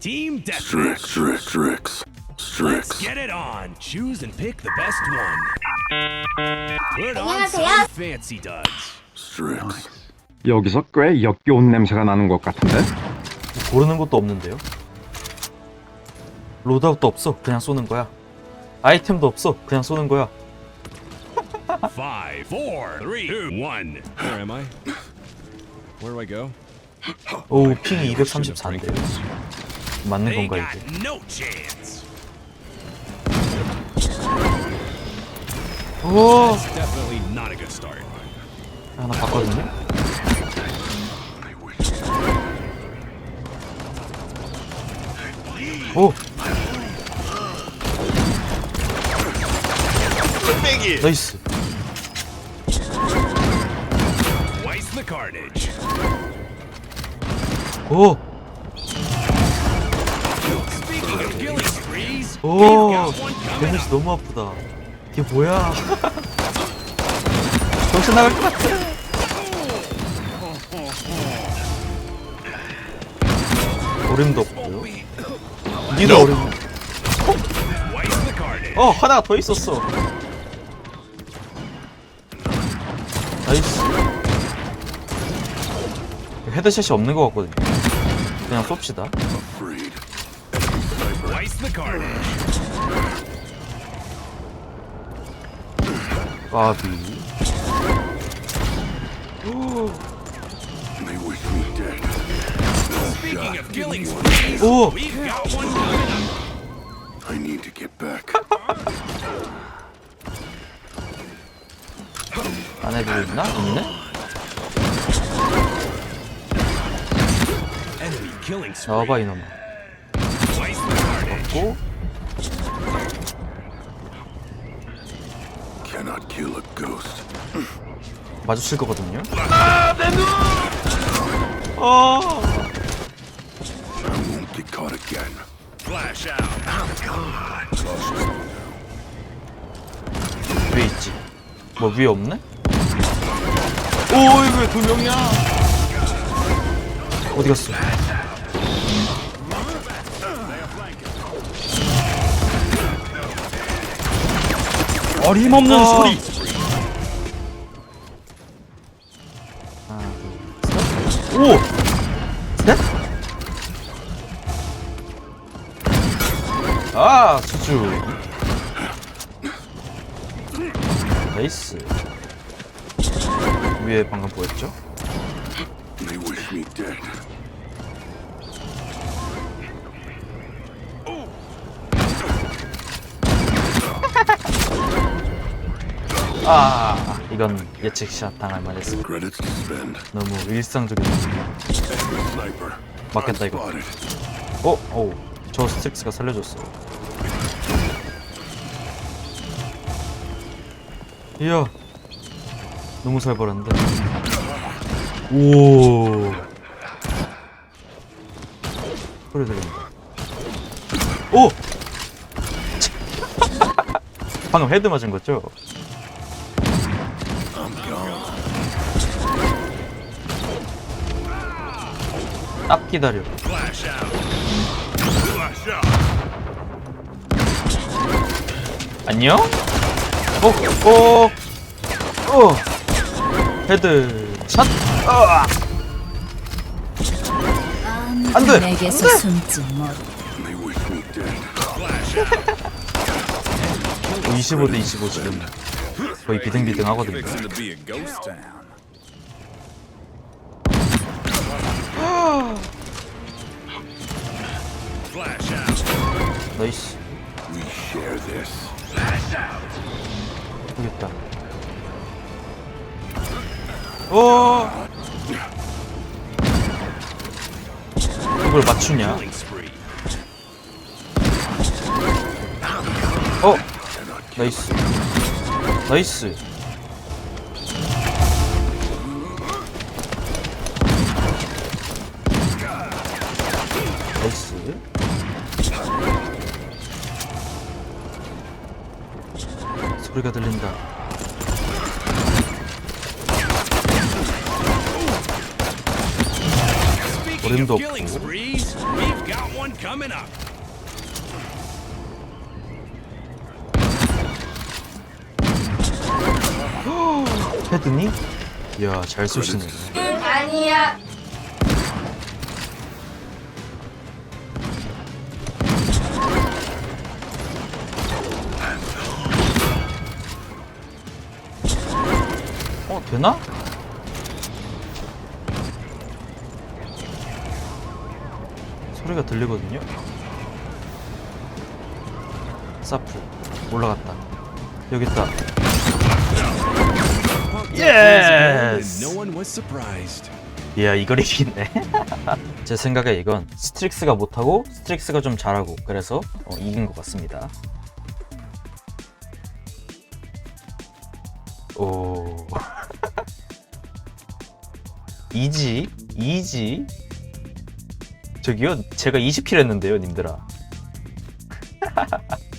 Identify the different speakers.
Speaker 1: Team
Speaker 2: Strix,
Speaker 1: Deathmatch.
Speaker 2: Strix, Strix,
Speaker 1: Let's
Speaker 2: Strix.
Speaker 1: get it on. Choose and pick the best one. Put on some fancy duds.
Speaker 2: Strix.
Speaker 3: 여기서 꽤 역겨운 냄새가 나는 것 같은데?
Speaker 4: 고르는 것도 없는데요? 로드아웃도 없어. 그냥 쏘는 거야. 아이템도 없어. 그냥 쏘는 거야.
Speaker 1: Five, four, three, two, one. Where am I? Where do I go?
Speaker 4: 오우 핑이 234인데요. 맞는 건가 이게? 오. 하나 봤거든요. 오. 나이스. 오. 오. 데미지. 너무 아프다. 이게 뭐야? 정신 나갈 것 같아. 어림도 없고요. 니도 어림. 어 하나가 더 있었어. 나이스. 헤드샷이 없는 것 같거든요. 그냥 쏩시다.
Speaker 2: Freed.
Speaker 1: Twice the carnage.
Speaker 4: 까비.
Speaker 2: They wish me dead.
Speaker 1: Speaking of killing sprees,
Speaker 4: 오.
Speaker 1: we've got one coming up.
Speaker 2: I need to get back.
Speaker 4: 안에도 있나? 있네?
Speaker 1: Enemy killing spree.
Speaker 4: 나와봐 이놈아.
Speaker 1: Twice the carnage.
Speaker 4: 고.
Speaker 2: Cannot kill a ghost.
Speaker 4: 마주칠 거거든요. 아, 내 눈! 어.
Speaker 2: I won't get caught again.
Speaker 1: Flash out.
Speaker 4: 위에 있지. 뭐 위에 없네? 오, 이거 왜 두 명이야? 어디 갔어?
Speaker 3: 어림없는 소리!
Speaker 4: 하나, 둘, 셋. 오! 셋? 아, 수주. 나이스. 위에 방금 보였죠?
Speaker 2: They wish me dead.
Speaker 4: 아, 이건 예측샷 당할 만했어. 너무 일상적인.
Speaker 2: Sniper.
Speaker 4: 맞겠다 이거. 어, 오, 저 스틱스가 살려줬어. 이야, 너무 살벌한데. 오, 소리 들린다. 오, 방금 헤드 맞은 거죠? 딱 기다려. 안녕? 어, 어, 어, 헤드 샷. 아, 안 돼.
Speaker 5: 내게서 숨지 못.
Speaker 2: Dead.
Speaker 1: Flash out.
Speaker 4: 25 대 25 지금 거의 비등비등 하거든요. 나이스. 있다. 오. 이걸 맞추냐? 어. 나이스. 나이스. 나이스. 소리가 들린다. 어림도 없고 헤드니? 이야 잘 쏘시네
Speaker 5: 아니야.
Speaker 4: 어 되나? 소리가 들리거든요 사프 올라갔다 여기 있다 예스
Speaker 1: No one was surprised.
Speaker 4: 이야 이걸 이기네. 제 생각에 이건 스트릭스가 못하고 스트릭스가 좀 잘하고 그래서 어, 이긴 것 같습니다. 오. 이지 이지. 저기요 제가 20킬 했는데요 님들아